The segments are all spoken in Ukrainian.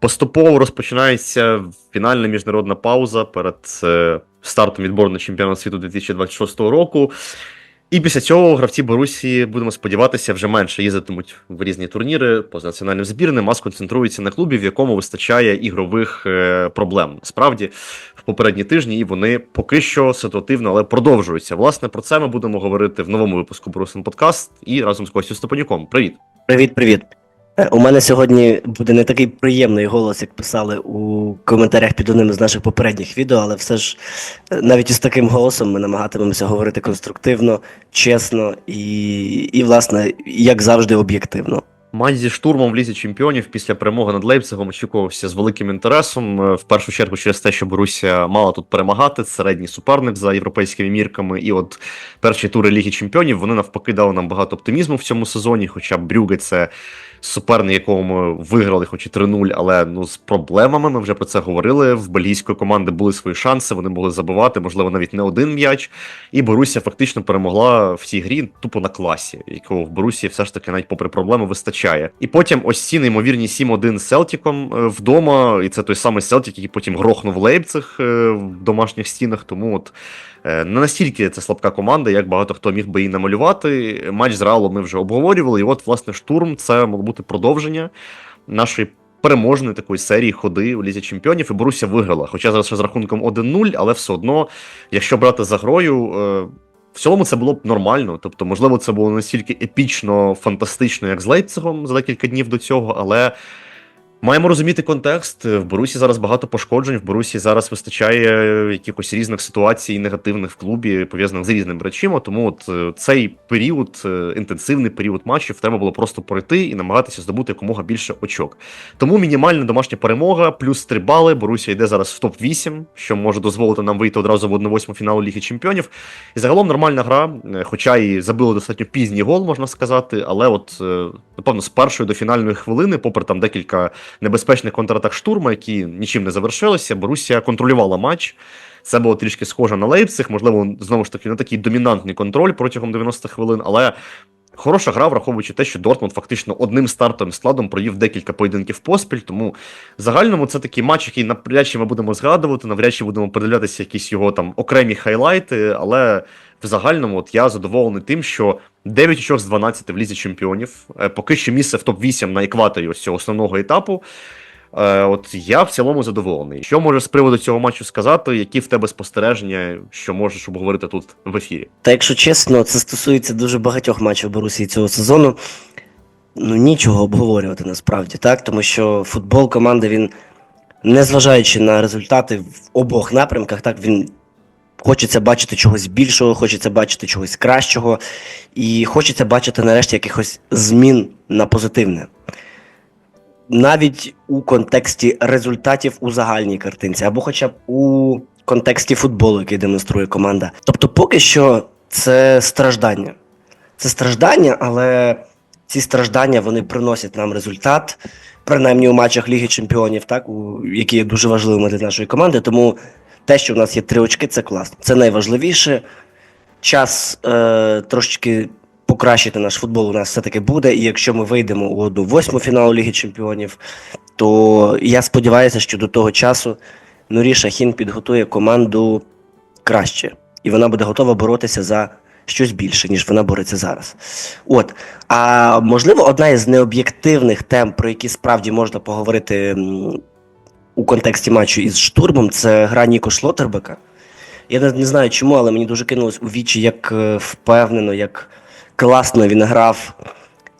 Поступово розпочинається фінальна міжнародна пауза перед е, стартом відбору на чемпіонат світу 2026 року. І після цього гравці Борусі, будемо сподіватися, вже менше їздитимуть в різні турніри поза національним збірним, а сконцентруються на клубі, в якому вистачає ігрових е, проблем. Справді, в попередні тижні і вони поки що ситуативно, але продовжуються. Власне, про це ми будемо говорити в новому випуску Борусин Подкаст і разом з Костю Степанюком. Привіт! Привіт, привіт. Е, У мене сьогодні буде не такий приємний голос, як писали у коментарях під одним з наших попередніх відео, але все ж е, навіть із таким голосом ми намагатимемося говорити конструктивно, чесно і, і власне, як завжди, об'єктивно. Матч зі штурмом в лізі чемпіонів після перемоги над Лейпцигом очікувався з великим інтересом. Е, В першу чергу через те, що Борусія мала тут перемагати, середній суперник за європейськими мірками. І от перші тури Ліги Чемпіонів вони навпаки дали нам багато оптимізму в цьому сезоні. Хоча Брюге це суперник, якого ми виграли, хоч і 3-0, але ну з проблемами. Ми вже про це говорили. В бельгійської команди були свої шанси, вони могли забивати, можливо, навіть не один м'яч. І Борусія фактично перемогла в цій грі тупо на класі, якого в Борусії все ж таки навіть попри проблеми вистачає. І потім ось ці неймовірні 7-1 з Селтіком е, вдома, і це той самий Селтік, який потім грохнув Лейпциг е, в домашніх стінах. Тому от не настільки це слабка команда, як багато хто міг би її намалювати. Матч з Реалом ми вже обговорювали. І от, власне, штурм це могло бути продовження нашої. Переможної такої серії ходи у лізі чемпіонів, і Боруся виграла. Хоча зараз ще з рахунком 1-0, але все одно, якщо брати за грою, е, в цілому це було б нормально. Тобто, можливо, це було настільки епічно, фантастично, як з Лейпцигом за декілька днів до цього, але маємо розуміти контекст. В Борусі зараз багато пошкоджень. В Борусі зараз вистачає якихось різних ситуацій негативних в клубі, пов'язаних з різними речима. Тому от е, цей період, е, інтенсивний період матчів, треба було просто пройти і намагатися здобути якомога більше очок. Тому мінімальна домашня перемога, плюс 3 бали. Борусія йде зараз в топ-8, що може дозволити нам вийти одразу в 1-8 фіналу Ліги Чемпіонів. І загалом нормальна гра, е, хоча і забили достатньо пізній гол, можна сказати, але от, е, напевно, з першої до фінальної хвилини, попри там декілька небезпечних контратак штурма, які нічим не завершилися, Борусія контролювала матч. Це було трішки схоже на Лейпциг, можливо, знову ж таки, не такий домінантний контроль протягом 90 хвилин, але хороша гра, враховуючи те, що Дортмунд фактично одним стартовим складом провів декілька поєдинків поспіль. Тому в загальному це такий матч, який навряд чи ми будемо згадувати, навряд чи будемо передивлятися якісь його там окремі хайлайти, але в загальному от я задоволений тим, що 9 очок з 12 в лізі чемпіонів, е, поки що місце в топ-8 на екваторі ось цього основного етапу. Е, От я в цілому задоволений. Що можеш з приводу цього матчу сказати? Які в тебе спостереження, що можеш обговорити тут в ефірі? Та якщо чесно, це стосується дуже багатьох матчів Борусії цього сезону. Ну нічого обговорювати насправді, так? Тому що футбол команди, він, незважаючи на результати в обох напрямках, так він хочеться бачити чогось більшого, хочеться бачити чогось кращого, і хочеться бачити нарешті якихось змін на позитивне. Навіть у контексті результатів у загальній картинці, або хоча б у контексті футболу, який демонструє команда. Тобто, поки що це страждання. Це страждання, але ці страждання вони приносять нам результат, принаймні у матчах Ліги Чемпіонів, так, у, які є дуже важливими для нашої команди. Тому те, що в нас є три очки, це класно. Це найважливіше. Час е, трошечки покращити наш футбол у нас все-таки буде. І якщо ми вийдемо у одну восьму фіналу Ліги Чемпіонів, то я сподіваюся, що до того часу Нурі Шахін підготує команду краще, і вона буде готова боротися за щось більше, ніж вона бореться зараз. От. А можливо, одна із необ'єктивних тем, про які справді можна поговорити у контексті матчу із штурмом, це гра Ніко Шлотербека. Я не, знаю чому, але мені дуже кинулось у вічі, як е, впевнено, як класно він грав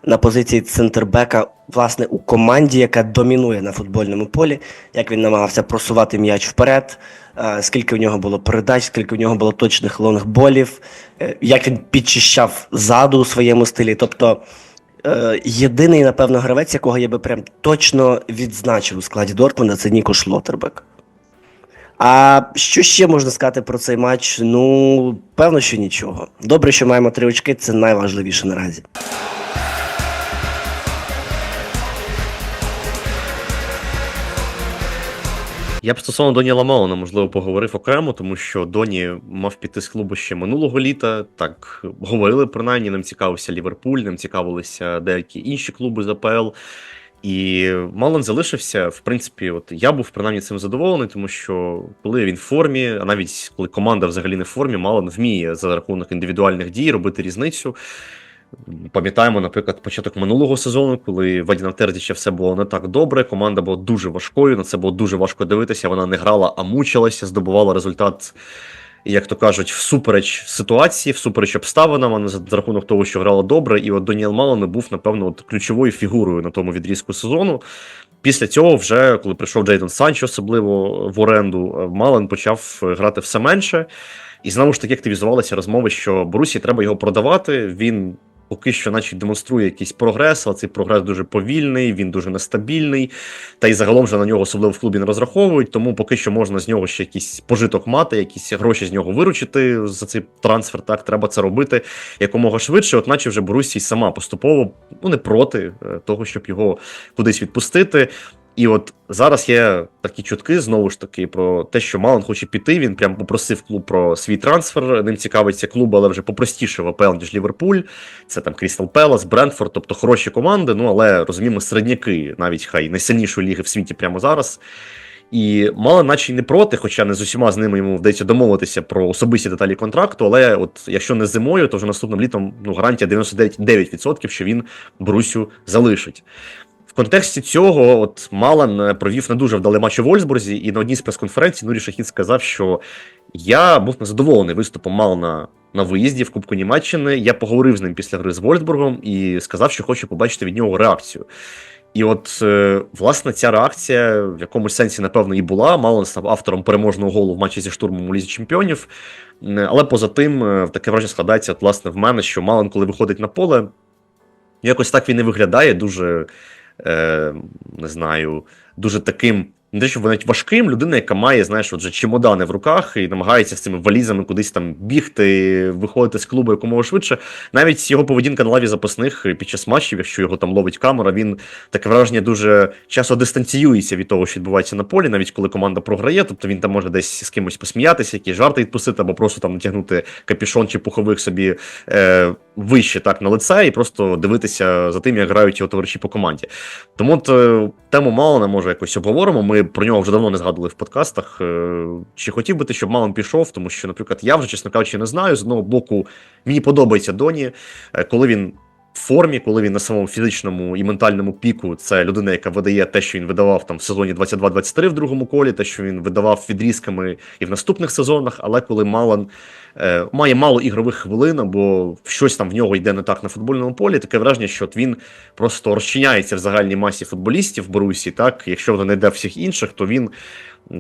на позиції центрбека, власне, у команді, яка домінує на футбольному полі, як він намагався просувати м'яч вперед, е, скільки в нього було передач, скільки в нього було точних лонгболів, е, як він підчищав ззаду у своєму стилі. Тобто е, єдиний, напевно, гравець, якого я би прям точно відзначив у складі Дортмунда, це Ніко Шлотербек. А що ще можна сказати про цей матч? Ну, певно, що нічого. Добре, що маємо три очки, це найважливіше наразі. Я б стосовно Доні Ламалона, можливо, поговорив окремо, тому що Доні мав піти з клубу ще минулого літа. Так говорили принаймні, ним цікавився Ліверпуль, ним цікавилися деякі інші клуби з АПЛ. І Малон залишився. В принципі, от я був принаймні цим задоволений, тому що коли він в формі, а навіть коли команда взагалі не в формі, Малон вміє за рахунок індивідуальних дій робити різницю. Пам'ятаємо, наприклад, початок минулого сезону, коли в Вадіна Тердіча все було не так добре. Команда була дуже важкою. На це було дуже важко дивитися. Вона не грала, а мучилася, здобувала результат, як то кажуть, всупереч ситуації, всупереч обставинам, а не за рахунок того, що грала добре. І от Доніел Малон був, напевно, от ключовою фігурою на тому відрізку сезону. Після цього, вже коли прийшов Джейдон Санчо, особливо в оренду, Мален почав грати все менше. І знову ж таки активізувалися розмови, що Борусі треба його продавати. Він поки що, наче демонструє якийсь прогрес, але цей прогрес дуже повільний, він дуже нестабільний. Та й загалом вже на нього особливо в клубі не розраховують. Тому поки що можна з нього ще якийсь пожиток мати, якісь гроші з нього виручити за цей трансфер. Так треба це робити якомога швидше. От наче вже Борусі сама поступово ну не проти е, того, щоб його кудись відпустити. І от зараз є такі чутки знову ж таки про те, що Малон хоче піти. Він прям попросив клуб про свій трансфер. Ним цікавиться клуб, але вже попростіше в АПЛ, ніж Ліверпуль. Це там Крістал Пелас, Брентфорд, тобто хороші команди. Ну але розуміємо, середняки, навіть хай найсильнішої ліги в світі прямо зараз. І мало наче й не проти, хоча не з усіма з ними йому вдається домовитися про особисті деталі контракту. Але от якщо не зимою, то вже наступним літом ну гарантія 99%, що він Брусю залишить. Контексті цього, от Малан е, провів не дуже вдалий матч у Вольсбурзі, і на одній з прес-конференцій Нурі Шахід сказав, що я був незадоволений виступом Малана на виїзді в Кубку Німеччини. Я поговорив з ним після гри з Вольсбургом і сказав, що хочу побачити від нього реакцію. І от, е, власне, ця реакція в якомусь сенсі, напевно, і була. Малон став автором переможного голу в матчі зі штурмом у Лізі Чемпіонів. Але поза тим, е, таке враження складається, от, власне, в мене, що Малон, коли виходить на поле, якось так він і виглядає дуже, е, не знаю, дуже таким. Не те, що навіть важким, людина, яка має, знаєш, от же чемодани в руках і намагається з цими валізами кудись там бігти, виходити з клубу якомога швидше. Навіть його поведінка на лаві запасних під час матчів, якщо його там ловить камера, він таке враження дуже часто дистанціюється від того, що відбувається на полі, навіть коли команда програє. Тобто він там може десь з кимось посміятися, якісь жарти відпустити, або просто там натягнути капішон чи пуховик собі е, вище так на лице і просто дивитися за тим, як грають його товариші по команді. Тому от е, тему Малона може якось обговоримо. Ми про нього вже давно не згадували в подкастах. Е, Чи хотів би ти, щоб Малон пішов? Тому що, наприклад, я вже, чесно кажучи, не знаю. З одного боку, мені подобається Доні, е, коли він. Формі, коли він на самому фізичному і ментальному піку, це людина, яка видає те, що він видавав там в сезоні 22-23 в другому колі, те, що він видавав відрізками і в наступних сезонах. Але коли Малан е, має мало ігрових хвилин, або щось там в нього йде не так на футбольному полі, таке враження, що от він просто розчиняється в загальній масі футболістів в Борусі. Так, якщо воно не йде всіх інших, то він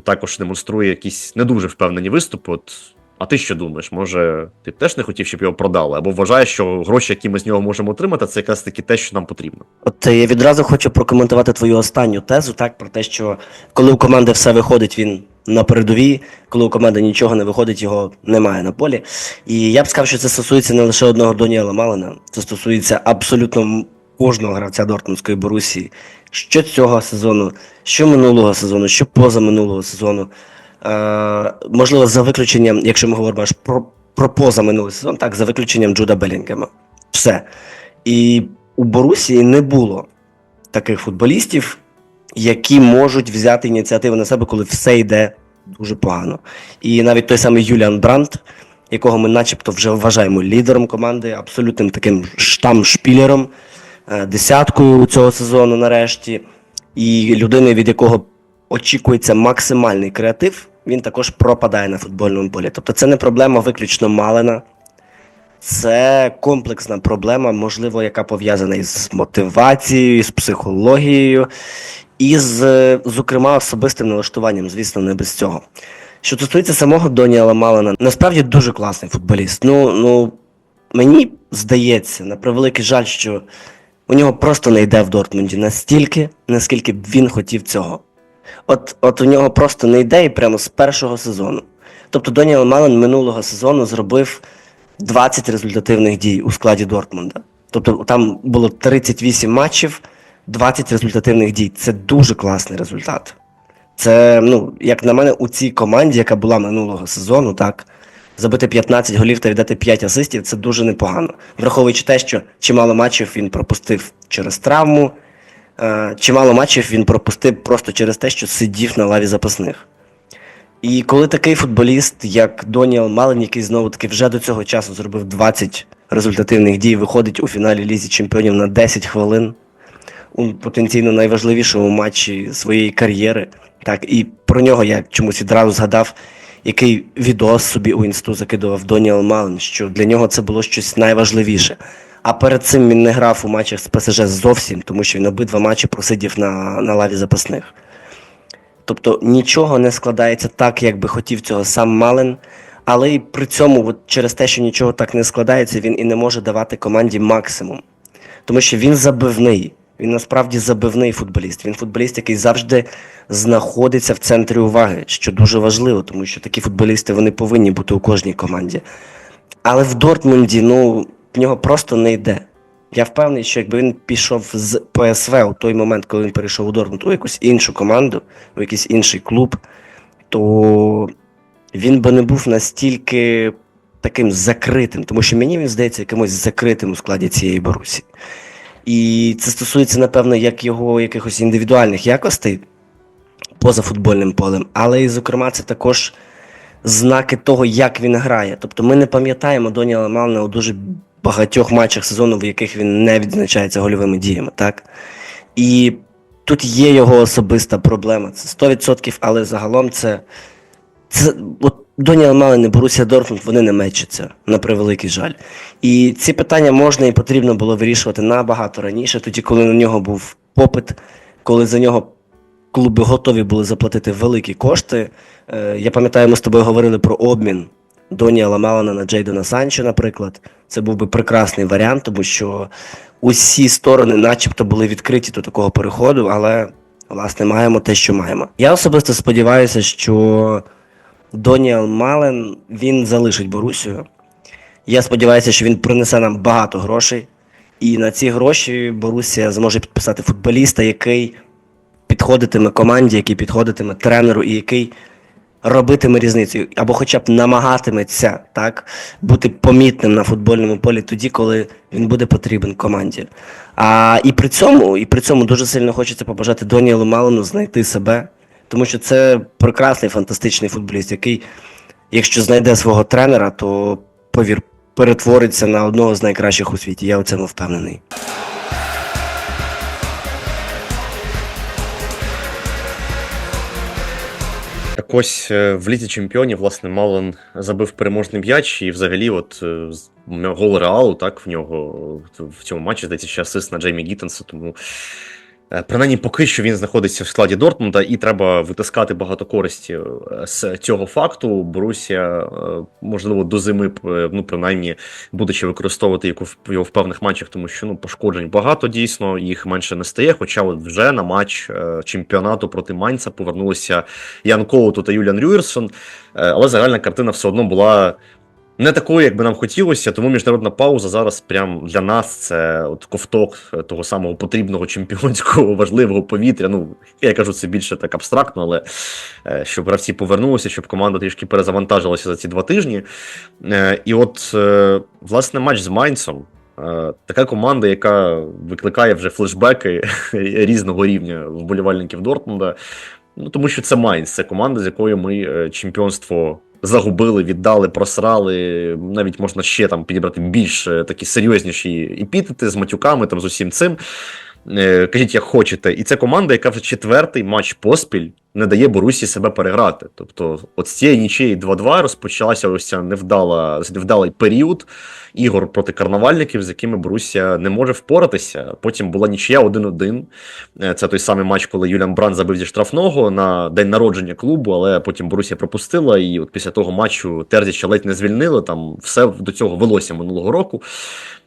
також демонструє якісь не дуже впевнені виступи. От а ти що думаєш? Може, ти б теж не хотів, щоб його продали? Або вважаєш, що гроші, які ми з нього можемо отримати, це якраз таки те, що нам потрібно. От я відразу хочу прокоментувати твою останню тезу, так, про те, що коли у команди все виходить, він на передовій, коли у команди нічого не виходить, його немає на полі. І я б сказав, що це стосується не лише одного Доніела Малена, це стосується абсолютно кожного гравця Дортмундської Борусії. Що цього сезону, що минулого сезону, що поза минулого сезону. Е, можливо, за виключенням, якщо ми говоримо аж про, про поза минулий сезон, так, за виключенням Джуда Белінгема. Все. І у Борусії не було таких футболістів, які можуть взяти ініціативу на себе, коли все йде дуже погано. І навіть той самий Юліан Брандт, якого ми начебто вже вважаємо лідером команди, абсолютним таким штам-шпілером, е, десяткою цього сезону нарешті, і людиною, від якого очікується максимальний креатив, він також пропадає на футбольному полі. Тобто це не проблема виключно Малена, це комплексна проблема, можливо, яка пов'язана із мотивацією, з психологією, і з, е, зокрема, особистим налаштуванням, звісно, не без цього. Що стосується самого Доніела Малена, насправді дуже класний футболіст. Ну, ну, мені здається, на превеликий жаль, що у нього просто не йде в Дортмунді настільки, наскільки б він хотів цього. От, от у нього просто не йде і прямо з першого сезону. Тобто Доніел Мален минулого сезону зробив 20 результативних дій у складі Дортмунда. Тобто там було 38 матчів, 20 результативних дій. Це дуже класний результат. Це, ну, як на мене, у цій команді, яка була минулого сезону, так, забити 15 голів та віддати 5 асистів, це дуже непогано. Враховуючи те, що чимало матчів він пропустив через травму, чимало матчів він пропустив просто через те, що сидів на лаві запасних. І коли такий футболіст, як Доніел Малин, який знову таки вже до цього часу зробив 20 результативних дій, виходить у фіналі Лізі Чемпіонів на 10 хвилин у потенційно найважливішому матчі своєї кар'єри. Так, і про нього я чомусь відразу згадав, який відос собі у інсту закидував Доніел Малин, що для нього це було щось найважливіше. А перед цим він не грав у матчах з ПСЖ зовсім, тому що він обидва матчі просидів на, на лаві запасних. Тобто нічого не складається так, як би хотів цього сам Малин. Але і при цьому, от через те, що нічого так не складається, він і не може давати команді максимум. Тому що він забивний. Він насправді забивний футболіст. Він футболіст, який завжди знаходиться в центрі уваги, що дуже важливо, тому що такі футболісти вони повинні бути у кожній команді. Але в Дортмунді, ну, в нього просто не йде. Я впевнений, що якби він пішов з ПСВ у той момент, коли він перейшов у Дортмунд, у якусь іншу команду, у якийсь інший клуб, то він би не був настільки таким закритим, тому що мені він здається якимось закритим у складі цієї Борусі. І це стосується, напевно, як його якихось індивідуальних якостей поза футбольним полем, але і, зокрема, це також знаки того, як він грає. Тобто ми не пам'ятаємо Доніела у дуже багатьох матчах сезону, в яких він не відзначається гольовими діями, так? І тут є його особиста проблема. Це 100%, але загалом це. це от Доніел Малин і Борусія Дортмунд, вони не мечаться, на превеликий жаль. І ці питання можна і потрібно було вирішувати набагато раніше, тоді, коли на нього був попит, коли за нього клуби готові були заплатити великі кошти. Е, я пам'ятаю, ми з тобою говорили про обмін Доніела Малана на Джейдона Санчо, наприклад. Це був би прекрасний варіант, тому що усі сторони, начебто, були відкриті до такого переходу, але власне маємо те, що маємо. Я особисто сподіваюся, що Доніел Мален він залишить Борусію. Я сподіваюся, що він принесе нам багато грошей. І на ці гроші Борусія зможе підписати футболіста, який підходитиме команді, який підходитиме тренеру і який робитиме різницю, або хоча б намагатиметься так бути помітним на футбольному полі тоді, коли він буде потрібен команді. А і при цьому, і при цьому дуже сильно хочеться побажати Доніелу Малину знайти себе, тому що це прекрасний фантастичний футболіст, який, якщо знайде свого тренера, то повір, перетвориться на одного з найкращих у світі. Я у цьому впевнений. Так ось е, в лізі чемпіонів, власне, Мален забив переможний м'яч, і взагалі, от е, гол реалу, так, в нього в цьому матчі здається ще асист на Джеймі Гіттенса, тому. Е, Принаймні, поки що він знаходиться в складі Дортмунда, і треба витискати багато користі е, з цього факту. Борусія, е, можливо, до зими, ну, принаймні, буде ще використовувати його в певних матчах, тому що ну, пошкоджень багато дійсно, їх менше не стає. Хоча от вже на матч чемпіонату проти Майнца повернулися Ян Коуту та Юліан Рюєрсон, але загальна картина все одно була не такою, як би нам хотілося, тому міжнародна пауза зараз прям для нас це от ковток того самого потрібного чемпіонського важливого повітря. Ну, я кажу, це більше так абстрактно, але е, щоб гравці повернулися, щоб команда трішки перезавантажилася за ці два тижні. Е, І от, е, власне, матч з Майнцем. Така команда, яка викликає вже флешбеки різного рівня вболівальників Дортмунда. Ну, тому що це Майнц, це команда, з якою ми чемпіонство загубили, віддали, просрали. Навіть можна ще там підібрати більш е, такі серйозніші епітети з матюками, там з усім цим. Е, Кажіть, як хочете. І це команда, яка вже четвертий матч поспіль не дає Борусі себе переграти. Тобто, от з цієї нічиї 2-2 розпочалася ось ця невдала, невдалий період ігор проти карнавальників, з якими Борусія не може впоратися. Потім була нічия 1-1. Е, Це той самий матч, коли Юліан Бранд забив зі штрафного на день народження клубу, але потім Борусія пропустила. І от після того матчу Терзіча ледь не звільнили. Там все до цього велося минулого року.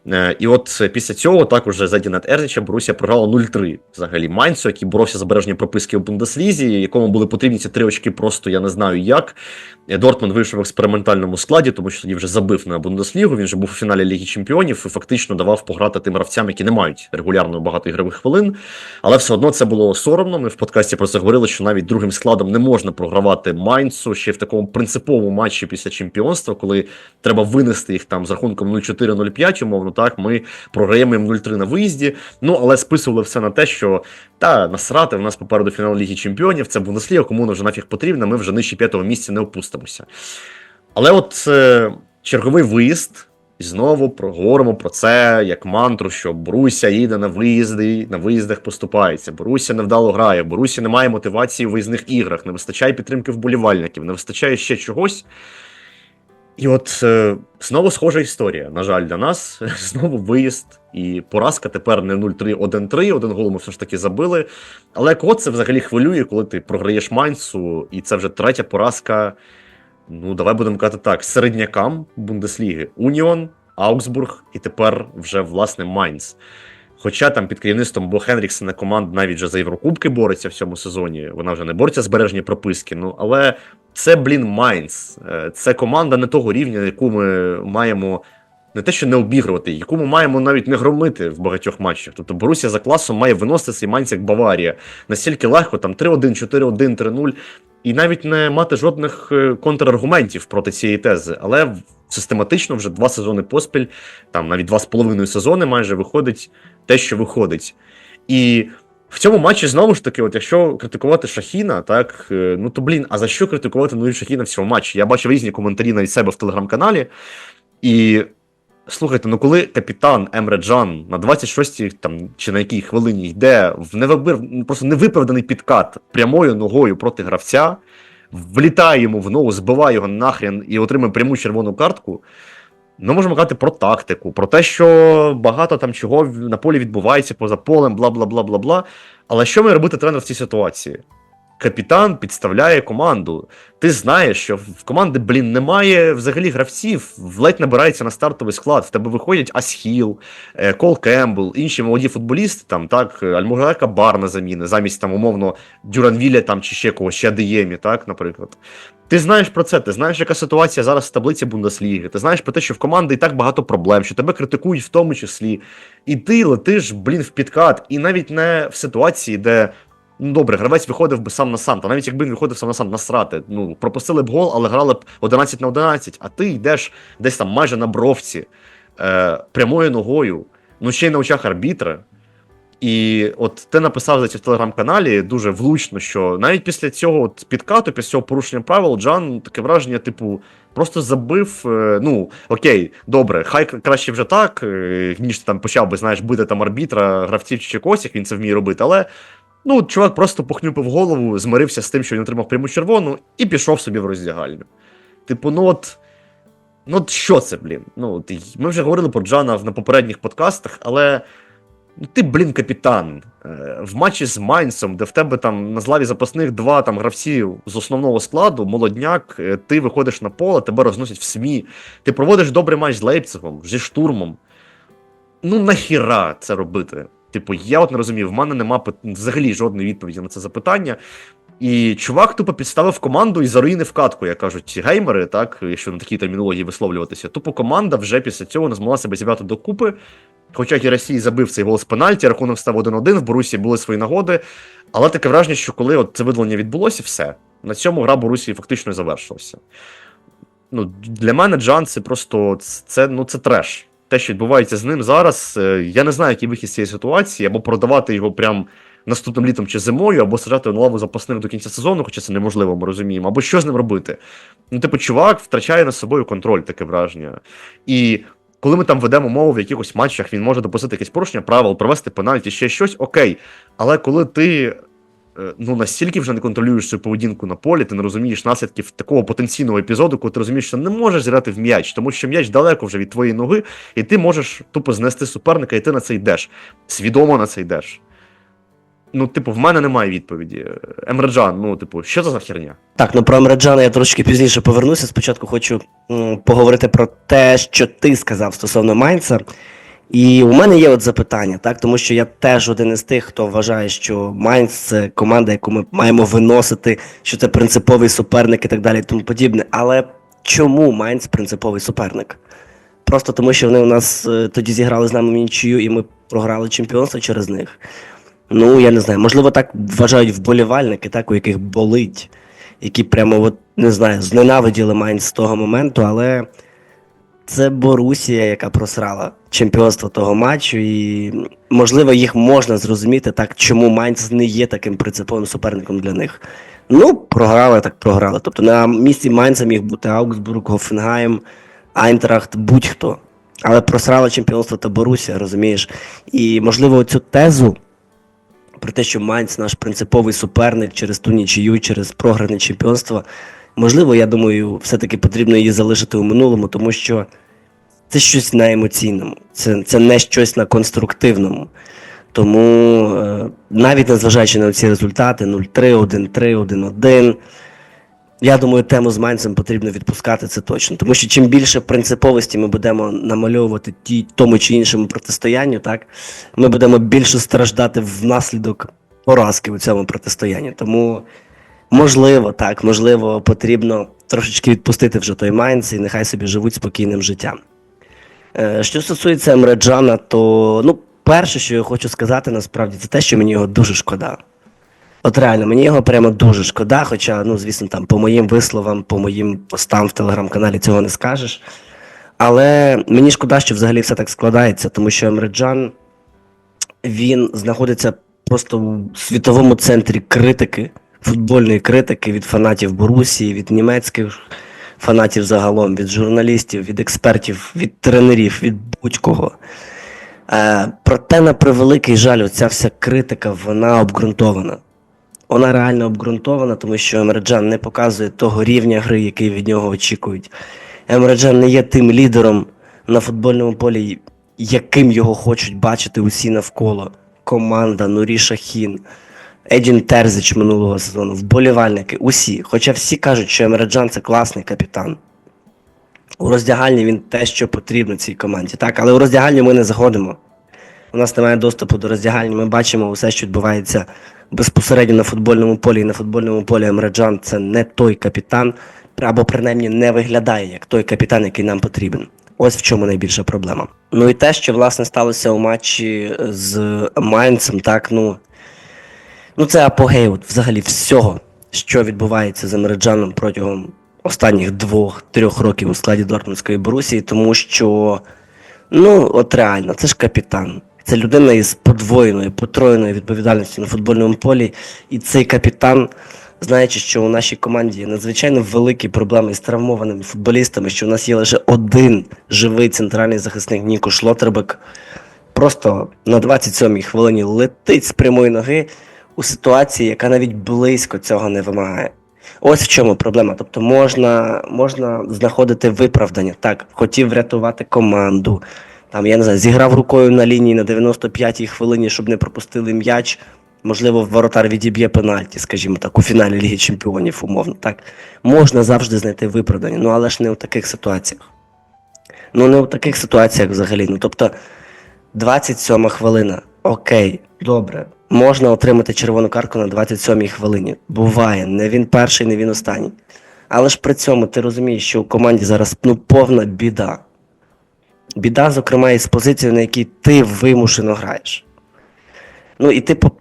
Е, І от після цього також за Дінат Ерзіча Борусія програла 0-3 взагалі Майнцу, який боровся за збереження прописки у Бундеслізі, якого якому були потрібні ці три очки, просто я не знаю як. Е, Дортмунд вийшов в експериментальному складі, тому що тоді вже забив на Бундеслігу. Він же був у фіналі Ліги Чемпіонів і фактично давав пограти тим гравцям, які не мають регулярно багато ігрових хвилин. Але все одно це було соромно. Ми в подкасті про це говорили, що навіть другим складом не можна програвати Майнцу ще в такому принциповому матчі після чемпіонства, коли треба винести їх там з рахунком 0-4-0-5, умовно так. Ми програємо їм 0-3 на виїзді. Ну але списували все на те, що та насрати, в нас попереду фінал Ліги Чемпіонів, це Бундесліга, кому вона вже нафіг потрібна, ми вже нижче п'ятого місця не опустимося. Але от е, черговий виїзд, і знову проговоримо про це як мантру, що Боруся їде на виїзди, на виїздах поступається. Боруся невдало грає, Боруся не має мотивації в виїзних іграх, не вистачає підтримки вболівальників, не вистачає ще чогось. І от е, знову схожа історія. На жаль, для нас знову виїзд і поразка тепер не 0-3, 1-3. Один гол ми все ж таки забили. Але кого це взагалі хвилює, коли ти програєш Майнцу, і це вже третя поразка. Ну, давай будемо казати так: середнякам Бундесліги Уніон, Аугсбург і тепер вже власне Майнц. Хоча там під керівництвом Бо Хенріксена команда навіть вже за Єврокубки бореться в цьому сезоні. Вона вже не бореться збереження прописки. Ну але це, блін, Майнц. Е, Це команда не того рівня, яку ми маємо не те, що не обігрувати, яку ми маємо навіть не громити в багатьох матчах. Тобто Борусія за класом має виносити цей Майнц як Баварія. Настільки легко, там 3-1, 4-1, 3-0. І навіть не мати жодних е, контраргументів проти цієї тези, але систематично вже два сезони поспіль, там навіть два з половиною сезони майже виходить те, що виходить. І в цьому матчі знову ж таки, от якщо критикувати Шахіна, так е, ну то блін, а за що критикувати Нурі Шахіна в цьому матчі? Я бачив різні коментарі навіть себе в телеграм-каналі. І слухайте, ну коли капітан Емре Джан на 26-й там чи на якій хвилині йде в невибир, ну, просто невиправданий підкат прямою ногою проти гравця, влітає йому в ногу, збиває його нахрен і отримує пряму червону картку. Ми можемо казати про тактику, про те, що багато там чого на полі відбувається поза полем, бла бла бла бла бла. Але що має робити тренер в цій ситуації? Капітан підставляє команду. Ти знаєш, що в команди, блін, немає взагалі гравців, ледь набирається на стартовий склад. В тебе виходять Асхіл, е, Кол Кембл, інші молоді футболісти, там так, Альмугека Бар на заміни, замість там умовно Дюранвіля там чи ще когось, ще Адеємі, так, наприклад. Ти знаєш про це, ти знаєш, яка ситуація зараз в таблиці Бундесліги. Ти знаєш про те, що в команди і так багато проблем, що тебе критикують в тому числі. І ти летиш, блін, в підкат, і навіть не в ситуації, де. Ну, добре, гравець виходив би сам на сам. Та навіть якби він виходив сам на сам насрати. Ну, пропустили б гол, але грали б 11 на 11, а ти йдеш десь там майже на бровці, е, прямою ногою, ну ще й на очах арбітра. І от ти написав за це в телеграм-каналі дуже влучно, що навіть після цього от підкату, після цього порушення правил, Джан таке враження, типу, просто забив. е, Ну, окей, добре, хай краще вже так, е, ніж ти там почав би, знаєш, бити там арбітра, гравців чи когось, як він це вміє робити, але. Ну, чувак просто похнюпив голову, змирився з тим, що він отримав пряму червону, і пішов собі в роздягальню. Типу, ну от. Ну, от що це, блін? Ну, ми вже говорили про Джана на попередніх подкастах, але. Ну, ти, блін, капітан. Е, В матчі з Майнсом, де в тебе там на злаві запасних два там гравці з основного складу, молодняк, е, ти виходиш на поле, тебе розносять в СМІ. Ти проводиш добрий матч з Лейпцигом, зі штурмом. Ну, нахіра це робити? Типу, я от не розумію, в мене нема взагалі жодної відповіді на це запитання. І чувак тупо підставив команду і заруїнив катку, як кажуть геймери, так, якщо на такій термінології висловлюватися. Тупо команда вже після цього не змогла себе зібрати докупи. Хоча і Росії забив цей гол з пенальті, рахунок став 1-1, в Борусі були свої нагоди. Але таке враження, що коли от це видалення відбулося, все. На цьому гра Борусії фактично завершилася. Ну, для мене Джан це просто це, ну, це треш. Те, що відбувається з ним зараз, е, я не знаю, який вихід з цієї ситуації, або продавати його прям наступним літом чи зимою, або сажати на лаву запасних до кінця сезону, хоча це неможливо, ми розуміємо, або що з ним робити. Ну, типу, чувак втрачає над собою контроль, таке враження. І коли ми там ведемо мову в якихось матчах, він може допустити якесь порушення правил, провести пенальті, ще щось, окей. Але коли ти е, ну, настільки вже не контролюєш цю поведінку на полі, ти не розумієш наслідків такого потенційного епізоду, коли ти розумієш, що не можеш зіграти в м'яч, тому що м'яч далеко вже від твоєї ноги, і ти можеш тупо знести суперника, і ти на це йдеш. Свідомо на це йдеш. Ну, типу, в мене немає відповіді. Емреджан, ну, типу, що це за херня? Так, ну про Амраджана я трошки пізніше повернуся. Спочатку хочу м, поговорити про те, що ти сказав стосовно Майнца. І у мене є от запитання, так, тому що я теж один із тих, хто вважає, що Майнц це команда, яку ми маємо виносити, що це принциповий суперник і так далі, і тому подібне. Але чому Майнц принциповий суперник? Просто тому, що вони у нас е, тоді зіграли з нами в нічию, і ми програли чемпіонство через них. Ну, я не знаю, можливо, так вважають вболівальники, так, у яких болить, які прямо, от, не знаю, зненавиділи Майнц з того моменту, але це Борусія, яка просрала чемпіонство того матчу, і можливо їх можна зрозуміти так, чому Майнц не є таким принциповим суперником для них. Ну, програли, так програли. Тобто на місці Майнца міг бути Аугсбург, Гофенгайм, Айнтрахт, будь-хто. Але просрала чемпіонство та Борусія, розумієш? І можливо цю тезу про те, що Майнц наш принциповий суперник через ту нічию, через програне чемпіонство. Можливо, я думаю, все-таки потрібно її залишити у минулому, тому що це щось на емоційному, це, це не щось на конструктивному. Тому е, навіть незважаючи на ці результати 0-3, 1-3, 1-1, я думаю, тему з Майнцем потрібно відпускати це точно. Тому що чим більше принциповості ми будемо намальовувати ті, тому чи іншому протистоянню, так, ми будемо більше страждати внаслідок поразки у цьому протистоянні. Тому Можливо, так, можливо, потрібно трошечки відпустити вже той Майнц і нехай собі живуть спокійним життям. Е, Що стосується Емреджана, то ну, перше, що я хочу сказати, насправді, це те, що мені його дуже шкода. От реально, мені його прямо дуже шкода, хоча, ну, звісно, там по моїм висловам, по моїм постам в телеграм-каналі цього не скажеш. Але мені шкода, що взагалі все так складається, тому що Емреджан він знаходиться просто в світовому центрі критики, футбольної критики від фанатів Борусії, від німецьких фанатів загалом, від журналістів, від експертів, від тренерів, від будь-кого. Е, проте, на превеликий жаль, оця вся критика, вона обґрунтована. Вона реально обґрунтована, тому що Емреджан не показує того рівня гри, який від нього очікують. Емреджан не є тим лідером на футбольному полі, яким його хочуть бачити усі навколо. Команда, Нурі Шахін, Едін Терзич минулого сезону, вболівальники, усі. Хоча всі кажуть, що Емреджан це класний капітан. У роздягальні він те, що потрібно цій команді. Так, але у роздягальні ми не заходимо. У нас немає доступу до роздягальні. Ми бачимо усе, що відбувається безпосередньо на футбольному полі. І на футбольному полі Емреджан це не той капітан, або принаймні не виглядає як той капітан, який нам потрібен. Ось в чому найбільша проблема. Ну і те, що власне сталося у матчі з Майнцем, так, ну. Ну, це апогей от, взагалі всього, що відбувається з Емереджаном протягом останніх двох-трьох років у складі Дортмундської Борусії, тому що, ну, от реально, це ж капітан. Це людина із подвоєною, потроєною відповідальністю на футбольному полі. І цей капітан, знаючи, що у нашій команді є надзвичайно великі проблеми з травмованими футболістами, що у нас є лише один живий центральний захисник Ніко Шлотербек, просто на 27-й хвилині летить з прямої ноги у ситуації, яка навіть близько цього не вимагає. Ось в чому проблема. Тобто можна, можна знаходити виправдання. Так, хотів врятувати команду. Там, я не знаю, зіграв рукою на лінії на 95-й хвилині, щоб не пропустили м'яч. Можливо, воротар відіб'є пенальті, скажімо так, у фіналі Ліги Чемпіонів, умовно. Так, можна завжди знайти виправдання, ну але ж не у таких ситуаціях. Ну, не у таких ситуаціях взагалі. Ну, тобто, 27 хвилина. Окей, добре. Можна отримати червону картку на 27-й хвилині. Буває, не він перший, не він останній. Але ж при цьому ти розумієш, що у команді зараз ну, повна біда. Біда, зокрема, із позицією, на якій ти вимушено граєш. Ну і типу,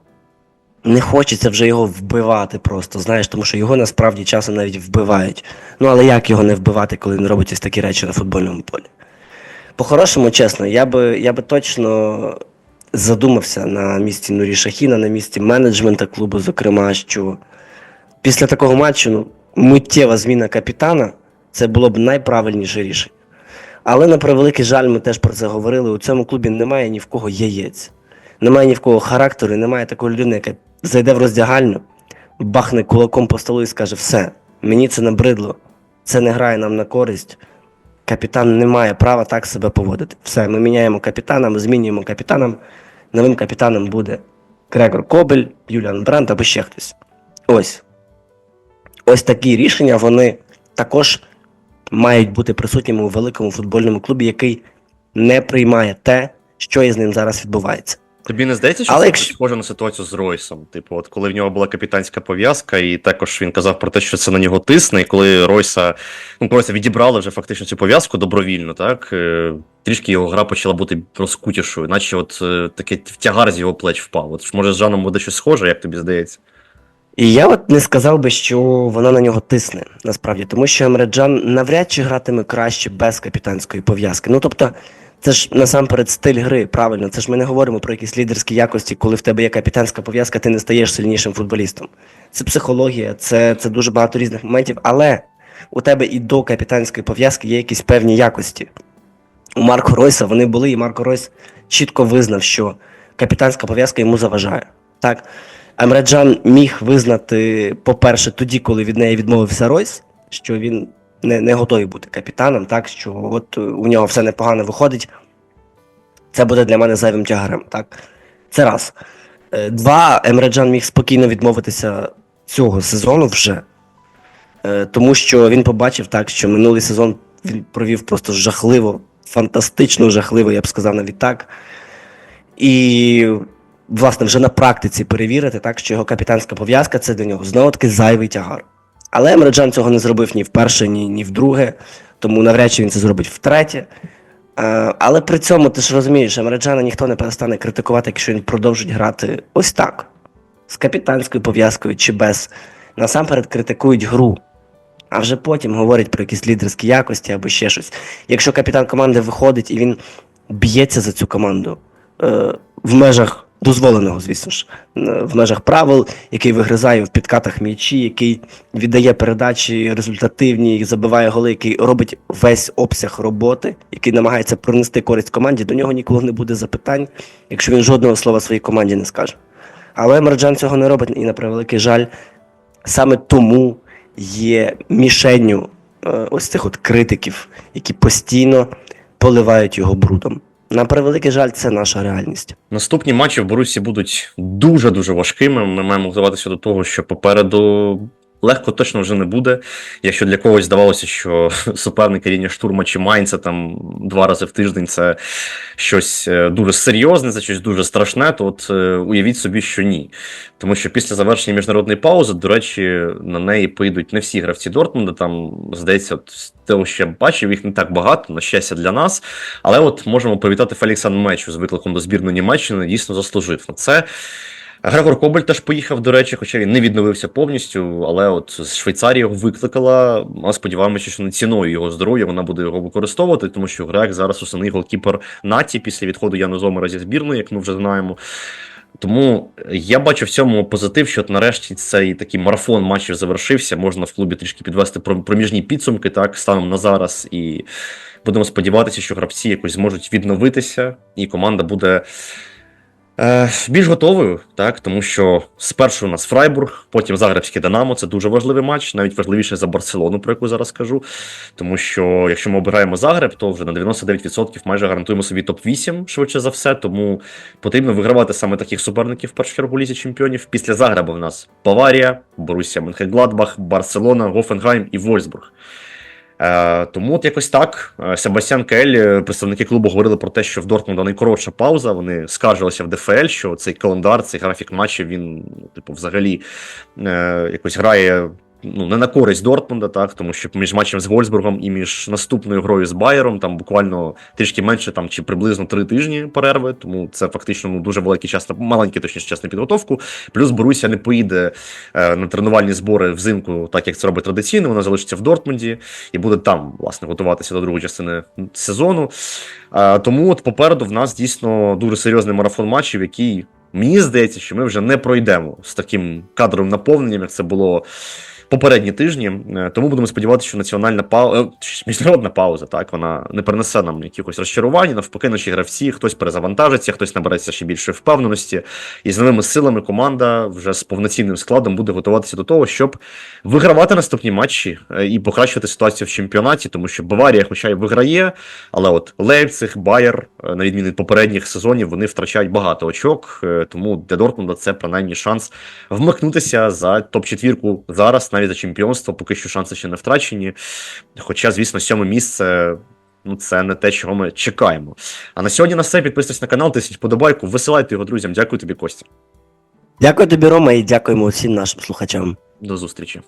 не хочеться вже його вбивати просто, знаєш, тому що його насправді часом навіть вбивають. Ну але як його не вбивати, коли він робить ось такі речі на футбольному полі? По-хорошому, чесно, я би, я би точно задумався на місці Нурі Шахіна, на місці менеджмента клубу, зокрема, що після такого матчу ну, миттєва зміна капітана це було б найправильніше рішення. Але на превеликий жаль, ми теж про це говорили. У цьому клубі немає ні в кого яєць, немає ні в кого характеру, немає такої людини, яка зайде в роздягальню, бахне кулаком по столу і скаже: все, мені це набридло, це не грає нам на користь. Капітан не має права так себе поводити. Все, ми міняємо капітана, ми змінюємо капітаном. Новим капітаном буде Грегор Кобель, Юліан Бранд або ще хтось. Ось. Ось такі рішення вони також мають бути присутніми у великому футбольному клубі, який не приймає те, що із ним зараз відбувається. Тобі не здається, що Але це якщо- схоже на ситуацію з Ройсом? Типу, от коли в нього була капітанська пов'язка, і також він казав про те, що це на нього тисне, і коли Ройса, ну Ройса відібрали вже фактично цю пов'язку добровільно, так е, трішки його гра почала бути розкутішою, наче от е, такий тягар з його плеч впав. От може з Жаном буде щось схоже, як тобі здається? І я от не сказав би, що вона на нього тисне, насправді, тому що Емреджан навряд чи гратиме краще без капітанської пов'язки. Ну тобто, це ж насамперед стиль гри, правильно. Це ж ми не говоримо про якісь лідерські якості, коли в тебе є капітанська пов'язка, ти не стаєш сильнішим футболістом. Це психологія, це, це дуже багато різних моментів, але у тебе і до капітанської пов'язки є якісь певні якості. У Марко Ройса вони були, і Марко Ройс чітко визнав, що капітанська пов'язка йому заважає. Так. Амреджан міг визнати, по-перше, тоді, коли від неї відмовився Ройс, що він не, не готовий бути капітаном, так що от у нього все непогано виходить. Це буде для мене зайвим тягарем. Так? Це раз. Е, Два, Емреджан міг спокійно відмовитися цього сезону вже. Е, Тому що він побачив так, що минулий сезон він провів просто жахливо, фантастично жахливо, я б сказав навіть так. І власне вже на практиці перевірити, так, що його капітанська пов'язка це для нього знову таки зайвий тягар. Але Емреджан цього не зробив ні вперше, ні, ні вдруге, тому навряд чи він це зробить втретє. Але при цьому ти ж розумієш, Емреджана ніхто не перестане критикувати, якщо він продовжить грати ось так, з капітанською пов'язкою чи без. Насамперед критикують гру. А вже потім говорять про якісь лідерські якості або ще щось. Якщо капітан команди виходить і він б'ється за цю команду е, в межах дозволеного, звісно ж, е, в межах правил, який вигризає в підкатах м'ячі, який віддає передачі результативні, забиває голи, який робить весь обсяг роботи, який намагається пронести користь команді, до нього ніколи не буде запитань, якщо він жодного слова своїй команді не скаже. Але Мерджан цього не робить, і на превеликий жаль, саме тому є мішенню е, ось цих от критиків, які постійно поливають його брудом. На превеликий жаль, це наша реальність. Наступні матчі в Борусі будуть дуже дуже важкими. Ми маємо готуватися до того, що попереду легко точно вже не буде. Якщо для когось здавалося, що суперники рівня штурма чи Майнца там два рази в тиждень це щось е, дуже серйозне, це щось дуже страшне, то от е, уявіть собі, що ні. Тому що після завершення міжнародної паузи, до речі, на неї поїдуть не всі гравці Дортмунда. Там здається, от того, я бачив, їх не так багато, на щастя для нас. Але от можемо привітати Фелікса Мечу з викликом до збірної Німеччини. Дійсно заслужив на це. Грегор Кобель теж поїхав, до речі, хоча він не відновився повністю, але от з Швейцарії його викликала. Ми сподіваємося, що не ціною його здоров'я вона буде його використовувати, тому що Грек зараз основний голкіпер Наті після відходу Яну Зомера зі збірної, як ми вже знаємо. Тому я бачу в цьому позитив, що от нарешті цей такий марафон матчів завершився. Можна в клубі трішки підвести про- проміжні підсумки, так, станом на зараз. І будемо сподіватися, що гравці якось зможуть відновитися, і команда буде Е, більш готовою, так, тому що спершу у нас Фрайбург, потім Загребське Динамо. Це дуже важливий матч, навіть важливіше за Барселону, про яку зараз кажу. Тому що якщо ми обираємо Загреб, то вже на 99% майже гарантуємо собі топ-8 швидше за все. Тому потрібно вигравати саме таких суперників в першу чергу лізі чемпіонів. Після Загреба в нас Баварія, Борусsia Менхенгладбах, Барселона, Гофенгайм і Вольсбург. Е, тому от якось так. Е, Себастьян Кель, е, представники клубу говорили про те, що в Дортмунда найкоротша пауза. Вони скаржилися в ДФЛ, що цей календар, цей графік матчів, він, типу, взагалі якось грає. Ну, не на користь Дортмунда, так, тому що між матчем з Вольсбургом і між наступною грою з Байером там буквально трішки менше там, чи приблизно три тижні перерви, тому це фактично ну, дуже великий час, маленький точніше час на підготовку. Плюс Боруся не поїде е, на тренувальні збори взимку, так як це робить традиційно. Вона залишиться в Дортмунді і буде там, власне, готуватися до другої частини сезону. Е, тому от попереду в нас дійсно дуже серйозний марафон матчів, який мені здається, що ми вже не пройдемо з таким кадровим наповненням, як це було. Попередні тижні, Е, тому будемо сподіватися, що національна пауза, міжнародна пауза, так вона не принесе нам якихось розчарувань. Навпаки, наші гравці, хтось перезавантажиться, хтось набереться ще більше впевненості, і з новими силами команда вже з повноцінним складом буде готуватися до того, щоб вигравати наступні матчі е, і покращувати ситуацію в чемпіонаті, тому що Баварія, хоча й виграє, але от Лейпциг, Байер, е, на відміну від попередніх сезонів, вони втрачають багато очок. е, Тому для Дортмунда це принаймні шанс вмикнутися за топ-четвірку зараз, навіть за чемпіонство, поки що шанси ще не втрачені. Хоча, звісно, сьоме місце. ну це не те, чого ми чекаємо. А на сьогодні на все. Підписуйтесь на канал, тисніть подобайку, висилайте його друзям. Дякую тобі, Костя. Дякую тобі, Рома, і дякуємо всім нашим слухачам. До зустрічі.